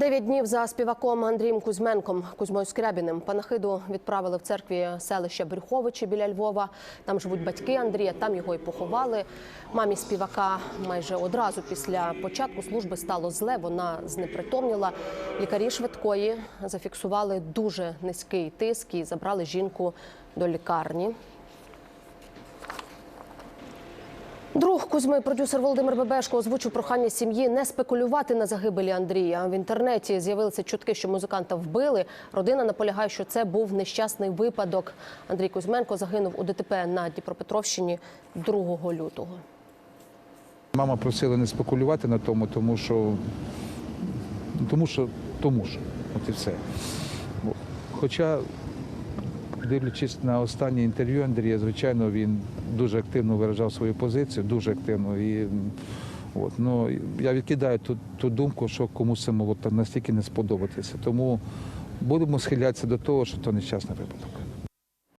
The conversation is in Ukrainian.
Дев'ять днів за співаком Андрієм Кузьменком Кузьмою Скрябіним панахиду відправили в церкві селища Брюховичі біля Львова. Там живуть батьки Андрія, там його і поховали. Мамі співака майже одразу після початку служби стало зле. Вона знепритомніла. Лікарі швидкої зафіксували дуже низький тиск і забрали жінку до лікарні. Друг Кузьми, продюсер Володимир Бебешко, озвучив прохання сім'ї не спекулювати на загибелі Андрія. В інтернеті з'явилися чутки, що музиканта вбили. Родина наполягає, що це був нещасний випадок. Андрій Кузьменко загинув у ДТП на Дніпропетровщині 2 лютого. Мама просила не спекулювати на тому, тому що тому що, тому що, от і все. Хоча, дивлячись на останнє інтерв'ю Андрія, звичайно, він дуже активно виражав свою позицію, дуже активно. І, от, ну, я відкидаю ту, ту думку, що комусь могло настільки не сподобатися. Тому будемо схилятися до того, що це нещасний випадок.